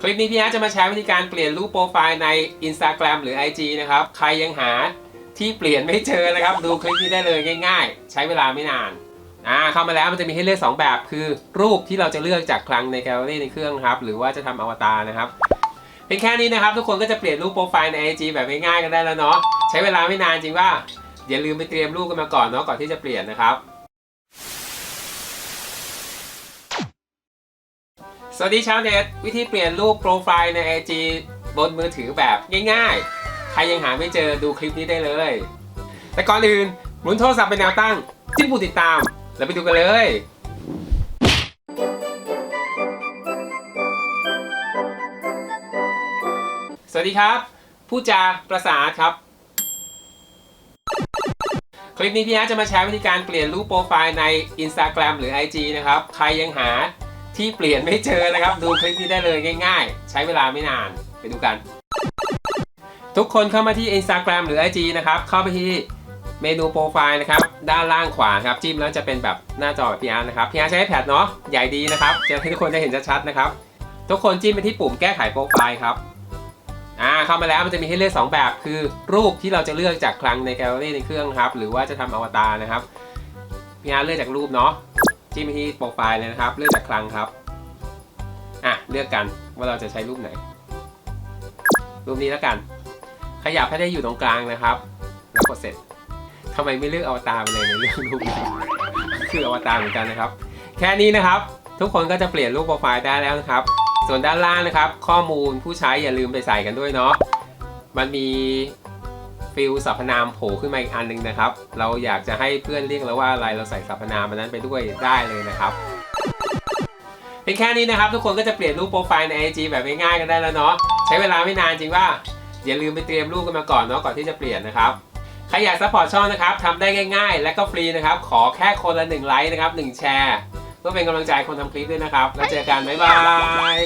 คลิปนี้พี่อาร์ตจะมาแชร์วิธีการเปลี่ยนรูปโปรไฟล์ใน Instagram หรือ IG นะครับ ใครยังหาที่เปลี่ยนไม่เจอนะครับ ดูคลิปนี้ได้เลยง่ายๆ ใช้เวลาไม่นานอ่าเข้ามาแล้วมันจะมีให้เลือก 2 แบบ คือรูปที่เราจะเลือกจากคลังในแกลเลอรี่ในเครื่องครับ หรือว่าจะทำอวตารนะครับเพียงแค่นี้นะครับ ทุกคนก็จะเปลี่ยนรูปโปรไฟล์ใน IG แบบง่ายๆกันได้แล้วเนาะใช้เวลาไม่นานจริงว่าอย่าลืมไปเตรียมรูปกันมาก่อนเนาะก่อนที่จะเปลี่ยนนะครับ สวัสดีชาวเน็ตวิธีเปลี่ยนรูปโปรไฟล์ใน IG บนมือถือแบบง่ายๆ ใครยังหาไม่เจอดูคลิปนี้ได้เลย แต่ก่อนอื่นหมุนโทรศัพท์เป็นแนวตั้งจิ้มปุ่มติดตาม แล้วไปดูกันเลย สวัสดีครับ ผู้จาประสานครับ คลิปนี้พี่อาร์ตจะมาแชร์วิธีการเปลี่ยนรูปโปรไฟล์ใน Instagram หรือ IG นะครับ ใครยังหา ที่เปลี่ยนไม่เจอนะครับ ดูคลิปนี้ได้เลยง่ายๆ ใช้เวลาไม่นานไปดูกัน ทุกคนเข้ามาที่ Instagram หรือ IG นะครับ เข้าไปที่เมนูโปรไฟล์นะครับ ด้านล่างขวาครับ จิ้มแล้วจะเป็นแบบหน้าจอแบบพีอาร์นะครับพีอาร์ใช้แพดเนาะใหญ่ดีนะครับจะให้ทุกคนได้เห็นชัดๆนะครับ ทุกคนจิ้มไปที่ปุ่มแก้ไขโปรไฟล์ครับอ่าเข้ามาแล้วมันจะมีให้เลือก 2 แบบ คือรูปที่เราจะเลือกจากคลังในแกลเลอรี่ในเครื่องครับ หรือว่าจะทำอวตารนะครับพีอาร์เลือกจากรูปเนาะ จิ้มที่โปรไฟล์เลยนะครับ เลือกจากคลังครับ อะ เลือกกันว่าเราจะใช้รูปไหน รูปนี้แล้วกัน ขยับให้ได้อยู่ตรงกลางนะครับ แล้วกดเสร็จทำไมไม่เลือกอวตารไปเลยในเรื่องรูปนี้คืออวตารเหมือนกันนะครับ แค่นี้นะครับ ทุกคนก็จะเปลี่ยนรูปโปรไฟล์ได้แล้วนะครับ ส่วนด้านล่างนะครับ ข้อมูลผู้ใช้อย่าลืมไปใส่กันด้วยเนาะมันมี ฟิลสรรพนามโผล่ขึ้นมาอีกอันหนึงนะครับ เราอยากจะให้เพื่อนเรียกเราว่าอะไรเราใส่สรรพนามมันนั้นไปด้วยได้เลยนะครับเพียงแค่นี้นะครับ ทุกคนก็จะเปลี่ยนรูปโปรไฟล์ใน IG แบบง่ายๆกันได้แล้วเนาะใช้เวลาไม่นานจริงว่าอย่าลืมไปเตรียมรูปกันมาก่อนเนาะก่อนที่จะเปลี่ยนนะครับใครอยากซัพพอร์ตช่องนะครับทำได้ง่ายๆ และก็ฟรีนะครับ ขอแค่คนละ1ไลค์นะครับ1แชร์เพื่อเป็นกำลังใจคนทำคลิปด้วยนะครับแล้วเจอกันบ๊ายบาย